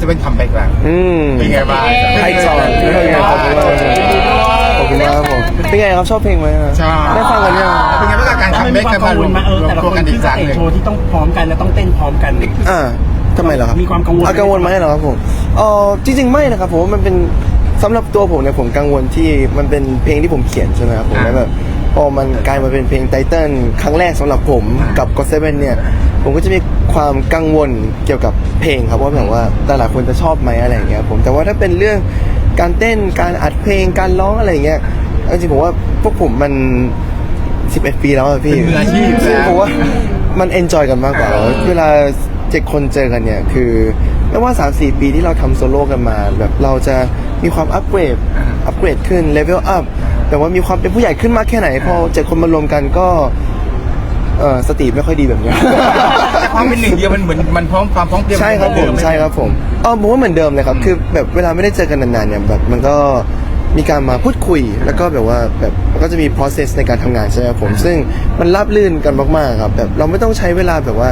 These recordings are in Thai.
เซเว่นคัมแบ็กแล้วอืมเป็นไงบ้างไอซอนเป็นไงขอบคุณมากขอบคุณมากครับผมเป็นไงครับชอบเพลงไหมฮะชอบได้ฟังกันยังเป็นไงบ้างกับการถ้าคัมไม่แบ็มีกความกันกัมางรวมวลมาเออแต่ละรควมนกันขึ้อีนกสครั้งเตหจนึ่งโชว์ที่ต้องพร้อมกันและต้องเต้นพร้อมกันอ่าทำไมเหรอครับมีความกังวลอะกังวลไหมเหรอครับผมเออจริง ๆ ไม่นะครับผมว่ามันเป็นสำหรับตัวผมเนี่ยผมกังวลที่มันเป็นเพลงที่ผมเขียนใช่ไหมครับผมแล้วแบบ พอมันกลายมาเป็นเพลงไตเติ้ลครั้งแรกสำหรับผมกับก็เซเว่นเนี่ย ผมก็จะมีความกังวลเกี่ยวกับเพลงครับว่าแบบว่าแต่หลายคนจะชอบไหมอะไรอย่างเงี้ยผมแต่ว่าถ้าเป็นเรื่องการเต้นการอัดเพลงการร้องอะไรอย่างเงี้ยเอาจริงๆผมว่าพวกผมมัน11 ปีแล้วอะพี่เป็นมืออาชีพซึ่งแล้วผมว่ามันเอนจอยกันมากกว่าเวลาเจ็ดคนเจอกันเนี่ยคือไม่ว่า 3 4 ปีที่เราทำโซโล่กันมา แบบเราจะมีความอัปเกรดอัปเกรดขึ้นเลเวลอัพ แต่ว่ามีความเป็นผู้ใหญ่ขึ้นมากแค่ไหนพอเจ็ดคนมารวมกันก็เออสติไม่ค่อยดีแบบเนี้ย แต่ความเป็นหนึ่งเดียวมันเหมือนมันพร้อมความพร้อมเพรียงใช่ครับผมเหอนเดิใช่ครับผมเออผมว่าเหมือนเดิมเลยครับ คือแบบเวลาไม่ได้เจอกันนานๆเนี่ยแบบมันก็มีการมาพูดคุย แล้วก็แบบว่าแบบมันก็จะมี process ในการทำงานใช่ไหมครับผม ซึ่งมันราบลื่นกันมากๆครับแบบเราไม่ต้องใช้เวลาแบบว่า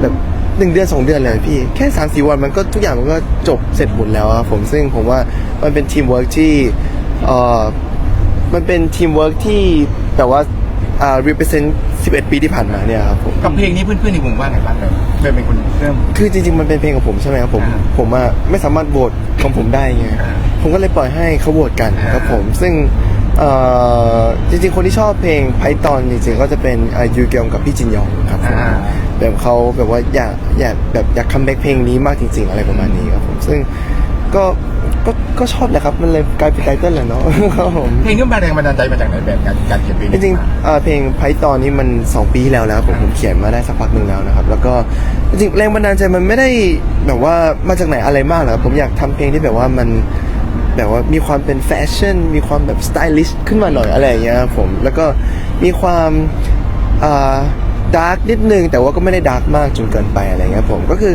แบบหนึ่งเดือนสองเดือนเลยพี่ แค่สามสี่วันมันก็ทุกอย่างมันก็จบเสร็จหมดแล้วครับผม ซึ่งผมว่ามันเป็นทีมเวิร์กที่เออ มันเป็นทีมเวิร์กที่แบบว่าอ่า represent 11 ปีที่ผ่านมาเนี่ยครับผม กับเพลงนี้เพื่อนๆในวงว่าไงบ้างเลยเพื่อนเป็นคนเริ่ม คือจริงๆ มันเป็นเพลงของผมใช่ไหมครับผม อ่าผมอะไม่สามารถโหวตของผมได้ไง อ่าผมก็เลยปล่อยให้เขาโหวตกันครับผม ซึ่งเอ่อจริงๆ คนที่ชอบเพลงไพตอนจริงๆ ก็จะเป็นอ่ายูเกียงกับพี่จินยองครับผมอ่า แบบเขาแบบว่าอยากอยากแบบอยากคัมแบ็กเพลงนี้มากจริง ๆ อะไรประมาณนี้ครับผม ซึ่ง ก็ก็ก็ชอบแหละครับ มันเลยกลายเป็นไตเติ้ลแหละเนาะครับผม เพลงนี้มาแรงบันดาลใจมาจากไหนแบบการการเขียนเพลงจริงๆเอ่อเพลงไพตอนนี้มัน 2 ปีที่แล้วแล้วผมผมเขียนมาได้สักพักหนึ่งแล้วนะครับ แล้วก็จริงๆแรงบันดาลใจมันไม่ได้แบบว่ามาจากไหนอะไรมากหรอกครับผมอยากทำเพลงที่แบบว่ามันแบบว่ามีความเป็นแฟชั่น มีความแบบสไตลิชขึ้นมาหน่อยอะไรอย่างเงี้ยครับผมแล้วก็มีความดาร์กนิดนึงแต่ว่าก็ไม่ได้ดาร์กมากจนเกินไปอะไรเงี้ยผมก็คือ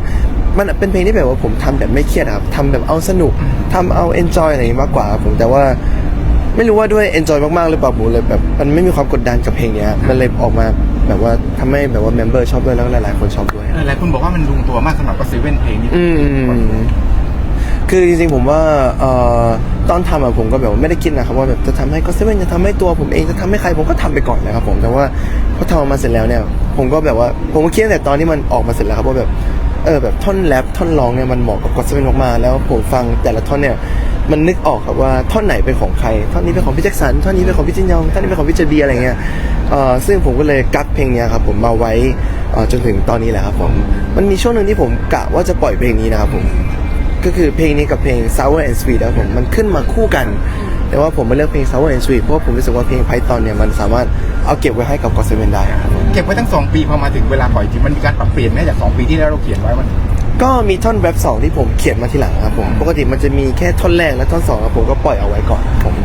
มันเป็นเพลงที่แบบว่าผมทำแบบไม่เครียดอะครับทำแบบเอาสนุกทำเอาเอนจอยอะไรอย่างงี้มากกว่าครับผมแต่ว่าไม่รู้ว่าด้วย enjoy มากๆหรือเปล่าผมเลยแบบมันไม่มีความกดดันกับเพลงเนี้ยมันเลยออกมาแบบว่าทำให้แบบว่าเมมเบอร์ชอบด้วยแล้วก็หลายๆคนชอบด้วยเออหลายคนบอกว่ามันลงตัวมากสำหรับก็เซเว่นเพลงนี้อืมคือจริงๆผมว่าเอ่อตอนทำอะผมก็แบบว่าไม่ได้คิดนะครับว่าแบบจะทำให้ก็เซเว่นจะทำให้ตัวผมเองจะทำให้ใครผมก็ทำไปก่อนเลยครับผมแต่ว่าพอทำออกมาเสร็จแล้วเนี่ย ผมก็แบบว่าผมก็คิดตั้งแต่ตอนที่มันออกมาเสร็จแล้วครับว่าแบบ เออแบบท่อนแรปท่อนร้องเนี่ยมันเหมาะกับก็เซเว่นมากๆแล้วผมฟังแต่ละท่อนเนี่ยมันนึกออกครับว่าท่อนไหนเป็นของใคร ท่อนนี้เป็นของพี่แจ็คสันท่อนนี้เป็นของพี่จินยองท่อนนี้เป็นของพี่เจบีอะไรเงี้ยเออซึ่งผมก็เลยกักเพลงเนี้ยครับผมมาไว้เอ่อจนถึงตอนนี้แหละครับผมมันมีช่วงหนึ่งที่ผมกะว่าจะปล่อยเพลงนี้นะครับผมก็คือเพลงนี้กับเพลง Sour and Sweet ครับผมมันขึ้นมาคู่กัน แต่ว่าผมมาเลือกเพลง Sour and Sweet เพราะว่าผมรู้สึกว่าเพลง Python เนี่ยมันสามารถเอาเก็บไว้ให้กับ God Seven ได้ครับผมเก็บไว้ตั้งสองปีพอมาถึงเวลาปล่อยจริงมันมีการปรับเปลี่ยนไหมจากสองปีที่แล้วเราเขียนไว้มัน ก็มีท่อนแรปสองที่ผมเขียนมาทีหลังครับผมปกติมันจะมีแค่ท่อนแรกและท่อนสองครับผมก็ปล่อยเอาไว้ก่อนครับผม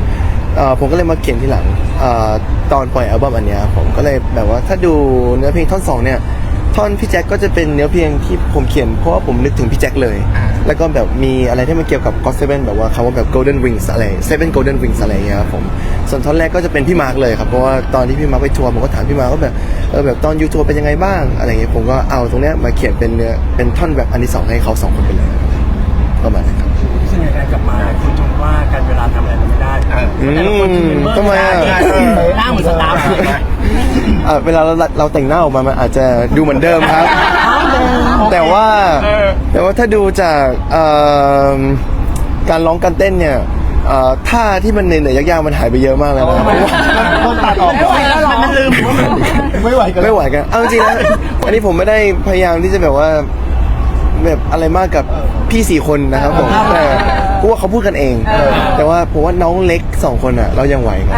เอ่อผมก็เลยมาเขียนทีหลังเอ่อตอนปล่อยอัลบั้มอันเนี้ยครับผมก็เลยแบบว่าถ้าดูเนื้อเพลงท่อนสองเนี่ยท่อนพี่แจ็คก็จะเป็นเนื้อเพลงที่ผมเขียนเพราะว่าผมนึกถึงพี่แจ็คเลย อ่า แล้วก็แบบมีอะไรที่มันเกี่ยวกับ God Seven แบบว่าคำว่าแบบ Golden Wings อะไร Seven Golden Wings อะไรอย่างเงี้ยครับผมส่วนท่อนแรกก็จะเป็นพี่มาร์กเลยครับเพราะว่าตอนที่พี่มาร์กไปทัวร์ผมก็ถามพี่มาร์กว่าแบบเออแบบตอนยูทัวร์เป็นยังไงบ้างอะไรเงี้ยผมก็เอาตรงเนี้ยมาเขียนเป็นเนื้อเป็นท่อนแบบอันที่สองให้เขาสองคนไปเลยประมาณนั้นครับซึ่งในการกลับมาคุณชมว่าการเวลาทำอะไรไม่ได้เออแต่ละคนคือเมมเบอร์ทำไมอะหน้าเหมือนสตาร์ฟอะเวลาเราเราแต่งหน้าออกมามันอาจจะดูเหมือนเดิมครับ แต่ว่า แต่ว่าถ้าดูจากเอ่อการร้องการเต้นเนี่ยเอ่อท่าที่มันเหนื่อยๆยากๆมันหายไปเยอะมากเลยนะครับมันตัดออกไม่ไหวแล้วหรอมันลืมไม่ไหวกันไม่ไหวกันเอาจริงๆนะอันนี้ผมไม่ได้พยายามที่จะแบบว่าแบบอะไรมากกับพี่สี่คนนะครับผมแต่เพราะว่าเขาพูดกันเอง แต่ว่าผมว่าน้องเล็กสองคนอะ เรายังไหวกัน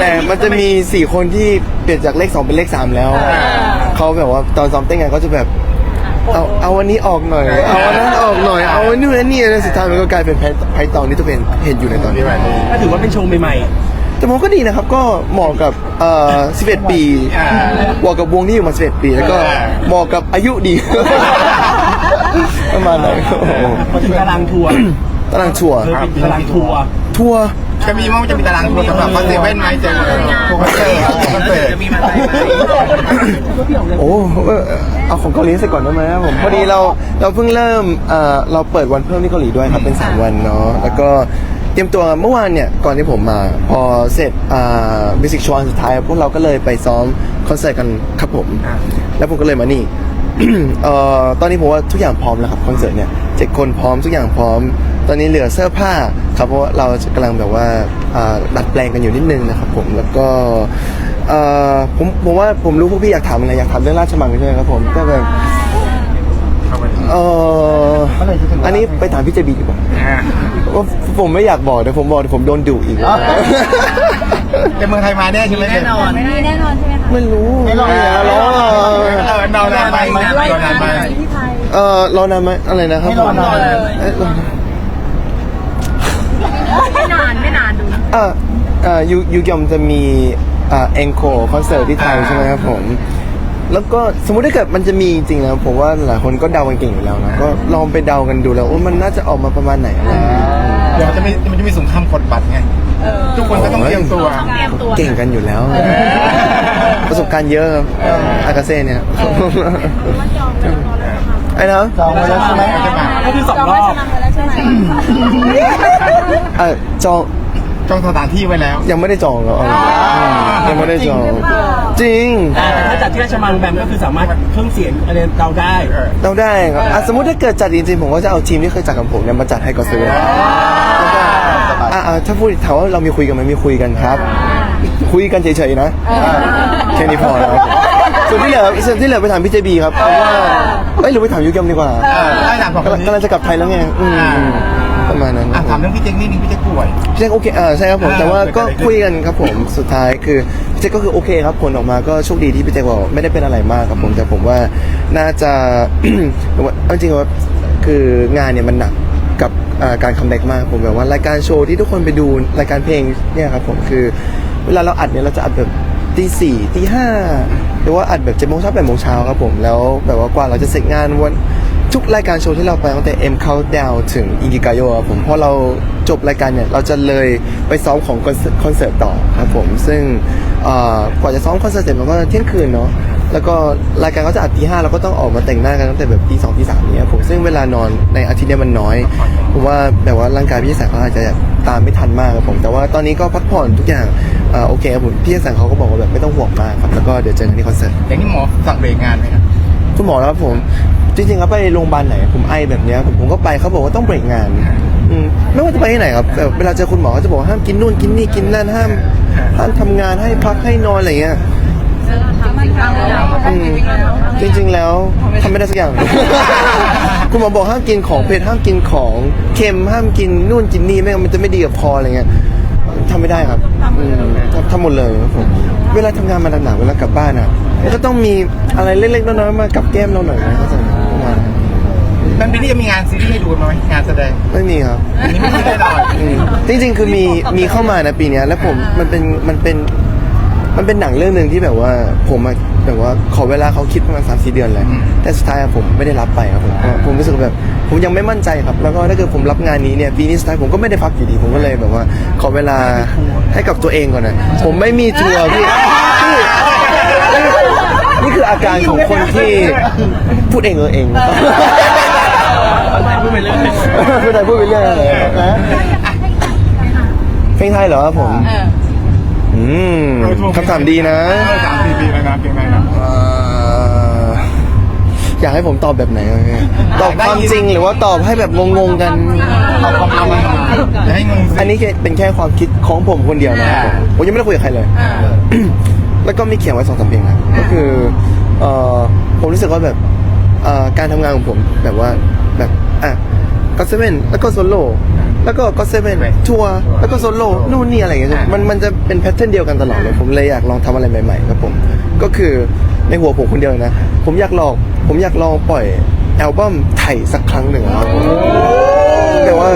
แต่มันจะมีสี่คนที่เปลี่ยนจากเลขสองเป็นเลขสามแล้วเขาแบบว่าตอนซ้อมเต้นกันก็จะแบบ เอาเอาวันนี้ออกหน่อย เอาวันนั้นออกหน่อย เอาวันนู้นอันนี่แล้วสุดท้ายมันก็กลายเป็นไพ่ไพ่ตองที่ตัวเองเห็นอยู่ในตอนนี้ก็ถือว่าเป็นโชว์ใหม่แต่ผมก็ดีนะครับ ก็เหมาะกับเอ่อ11 ปีอ่าเหมาะกับวงที่อยู่มา 11 ปี แล้วก็อ่าเหมาะกับอายุดี ประมาณนั้นครับผมๆพอถึงตารางทัวร์ตารางทัวร์เธอเป็นตารางทัวร์ทัวร์ จะมีมั้งจะมีตารางทัวร์สำหรับคอนเสิร์ตเว้นไหมเจอทัวร์คอนเสิร์ตคอนเสิร์ตจะมีมาไหมโอ้เออเอาของเกาหลีเสร็จก่อนได้ไหมครับผมพอดีเราเราเพิ่งเริ่มเอ่อเราเปิดวันเพิ่มที่เกาหลีด้วยครับเป็น 3 วันเนาะแล้วก็เตรียมตัวเมื่อวานเนี่ยก่อนที่ผมมา พอเสร็จอ่ามิวสิกโชว์สุดท้าย พวกเราก็เลยไปซ้อมคอนเสิร์ตกันครับผม แล้วผมก็เลยมานี่เอ่อตอนนี้ผมว่าทุกอย่างพร้อมแล้วครับคอนเสิร์ตเนี่ยเจ็ดคนพร้อมทุกอย่างพร้อม ตอนนี้เหลือเสื้อผ้าครับเพราะว่าเรากำลังแบบว่าอ่าดัดแปลงกันอยู่นิดนึงนะครับผมแล้วก็เอ่อผมผมว่าผมรู้พวกพี่อยากถามอะไรอยากถามเรื่องราชมังใช่ไหมครับผมก็แบบเอออันนี้ไปถามพี่เจบีดีกว่าว่าผมไม่อยากบอกเดี๋ยวผมบอกเดี๋ยวผมโดนดุอีก ในเมืองไทยมาแน่ใช่ไหมแน่นอนมีแน่นอนใช่ไหมคะไม่รู้ไม่รออย่ารอเออนอนนานไปนอนนานไปที่ไทยเออรอนานไหมอะไรนะครับไม่รอนานเอ้ยรอนาน ไม่นานไม่นานดูนะอ่าอ่ายูยูยอมจะมีอ่าเอ็นโคคอนเสิร์ตที่ไทยใช่ไหมครับผม แล้วก็สมมุติถ้าเกิดมันจะมีจริงๆนะผมว่าหลายคนก็เดากันเก่งอยู่แล้วนะก็ลองไปเดากันดูแล้วว่ามันน่าจะออกมาประมาณไหนอะไรอย่างเงี้ยเดี๋ยวมันจะมีมันจะมีสงครามกดบัตรไงทุกคนก็ต้องเตรียมตัวต้องเตรียมตัวเก่งกันอยู่แล้ว ประสบการณ์เยอะครับอากาเซ่เนี่ยมันจองไว้แล้วนอนแล้วค่ะไอ้นะจองไว้แล้วใช่ไหมก็คือสองจองรไว้อบชนะไปแล้ว ใช่ไหมเออจองจองสถานที่ไว้แล้ว ยังไม่ได้จองเหรอยังไม่ได้จอง จริง แต่ถ้าจัดที่ราชมังแบมก็คือสามารถเครื่องเสียงอะไรเราได้เราได้ครับอะสมมติถ้าเกิดจัดจริงๆผมก็จะเอาทีมที่เคยจัดกับผมเนี่ยมาจัดให้ก็ซื้ออะอะถ้าพูดถามว่าเรามีคุยกันไหมมีคุยกันครับ คุยกันเฉยๆนะแค่นี้พอแล้วครับ ส่วนที่เหลือส่วนที่เหลือไปถามพี่เจบีครับเพราะว่าเอ้ยหรือไปถามยุกยมดีกว่าเออได้ถามสองคนกำลังนี้กำลังจะกลับไทยแล้วไงอืมประมาณนั้นคอะรับผถามมเรื่องพี่เจ๊กนิดนึงพี่เจ๊กป่วย พี่เจ๊กโอเคอ่าใช่ครับผมอ่าแต่ว่าก็เกิดอะไรขึ้นคุยกันครับผมสุดท้ายคือพี่เจ๊กก็คือโอเคครับผลออกมาก็โชคดีที่พี่เจ๊กบอกไม่ได้เป็นอะไรมากครับผมแต่ผมว่าน่าจะว่าเอาจริงๆว่าคืองานเนี่ยมันหนักกับอ่าการคัมแบ็กมากผมแบบว่ารายการโชว์ที่ทุกคนไปดูรายการเพลงเนี่ยครับผมคือ เวลาเราอัดเนี่ยเราจะอัดแบบตีสี่ตีห้า หรือว่าอัดแบบเจ็ดโมงเช้าแปดโมงเช้าครับผมแล้วแบบว่ากว่าเราจะเสร็จงานวันทุกรายการโชว์ที่เราไปตั้งแต่ M Countdown ถึง i n g i k a y o ครับผมพอเราจบรายการเนี่ย เราจะเลยไปซ้อมของคอนเสิร์ตต่อครับผม ซึ่งกว่าจะซ้อมคอนเสิร์ตเสร็จมันก็เที่ยงคืนเนาะแล้วก็รายการก็จะอัดตีห้าเราก็ต้องออกมาแต่งหน้ากันตั้งแต่แบบตีสองตีสามเนี่ยครับผมซึ่งเวลานอนในอาทิตย์เนี้มันน้อยเพราะว่าแบบว่าร่างกายพี่แสงเขาอาจจะตามไม่ทันมากครับผม แต่ว่าตอนนี้ก็พักผ่อนทุกอย่าง อ่อโอเคครับผมพี่แสงเขาก็บอกว่าแบบไม่ต้องห่วงมากครับแล้วก็เดี๋ยวเจอกันที่คอนเสิร์ตอย่างนี้หมอสั่งเบรกงานไหมครับคุณหมอแล้วครับผมจริงๆแล้วไปโรงพยาบาลไหน ผมไอแบบเนี้ยผมผมก็ไปเขาบอกว่าต้องเบรกงานอืมไม่ว่าจะไปที่ไหนครับแบบเวลาเจอคุณหมอเขาจะบอกว่าห้ามกินนู่นกินนี่กินนั่นห้ามห้ามทำงานให้พักให้นอนอะไรเงี้ยมันทำแล้วอืมจริงๆแล้วทำไม่ได้สักอย่าง คุณหมอบอกห้ามกินของเผ็ดห้ามกินของเค็มห้ามกินนู่นกินนี่ไม่งั้นมันจะไม่ดีกับคออะไรเงี้ยทำไม่ได้ครับอืม ทำทำหมดเลยครับผมเวลาทำงานมาหนักๆเวลากลับบ้านอะมันก็ต้องมีอะไรเล็กๆน้อยๆมากับแก้มเราหน่อยนะเข้าใจไหมประมาณนั้นมันปีนี้จะมีงานซีรีส์ให้ดูไหมงานแสดงไม่มีครับปีนี้ไม่มีแน่นอน อืมจริงๆ คือมีมีเข้ามานะปีเนี้ยแล้วผมมันเป็นมันเป็น มันเป็นหนังเรื่องหนึ่งที่แบบว่าผมอะแบบว่าขอเวลาเขาคิดประมาณสามสี่เดือนแหละแต่สุดท้ายอะผมไม่ได้รับไปครับผมเพราะผมรู้สึกแบบผมยังไม่มั่นใจครับ แล้วก็ถ้าเกิดผมรับงานนี้เนี่ยปีนี้สุดท้ายผมก็ไม่ได้พักอยู่ดี ผมก็เลยแบบว่า ขอเวลาให้กับตัวเองก่อนนะผมไม่มีทัวร์พี่พี่นี่คืออาการของคนที่พูดเองเออเองพูดไปเรื่อยพูดไทยพูดไปเรื่อยนะเพลงไทยเหรอครับผม อืม คำถามดีนะเออสามสี่ปีแล้วนะเพลงไหนนะเอ่ออยากให้ผมตอบแบบไหนอะพี่ตอบความจริงหรือว่าตอบให้แบบงงๆกัน เอาความเอามาอย่าให้งงสิอันนี้เป็นแค่ความคิดของผมคนเดียวนะครับผมผมยังไม่ได้คุยกับใครเลย แล้วก็มีเขียนไว้สองสามเพลงนะก็คือเอ่อผมรู้สึกว่าแบบเอ่อการทำงานของผมแบบว่าแบบอะก็เซเว่นแล้วก็โซโล่ แล้วก็ก็เซเว่นทัวร์แล้วก็โซโล่นู่นนี่อะไรอย่างเงี้ยมันมันจะเป็นแพทเทิร์นเดียวกันตลอดเลยผมเลยอยากลองทำอะไรใหม่ๆครับผมก็คือในหัวผมคนเดียวเลยนะ ผมอยากลองผมอยากลองปล่อยอัลบั้มไทยสักครั้งหนึ่งครับผมแต่ว่า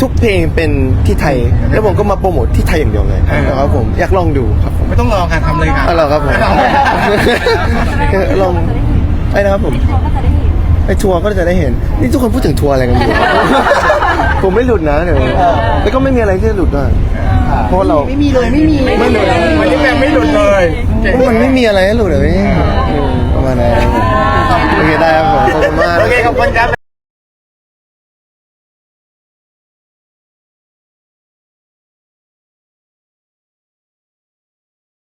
ทุกเพลงเป็นที่ไทย แล้วผมก็มาโปรโมทที่ไทยอย่างเดียวเลยนะครับผมอยากลองดูครับผมไม่ต้องรอการทำเลยค่ะอ๋อเหรอครับผมลองไอ้นะครับผมเขาก็จะได้เห็นไอ้ทัวร์ก็จะได้เห็นนี่ทุกคนพูดถึงทัวร์อะไรกันอยู่ ผมไม่หลุดนะเดี๋ยวแล้วก็ไม่มีอะไรที่จะหลุดด้วยเพราะว่าเราไม่มีเลยไม่มีไม่เลยวันนี้แบมไม่หลุดเลยเก่งเพราะมันไม่มีอะไรให้หลุดเลยประมาณนั้นโอเคได้ครับผมขอบคุณมาก โอเคขอบคุณครับ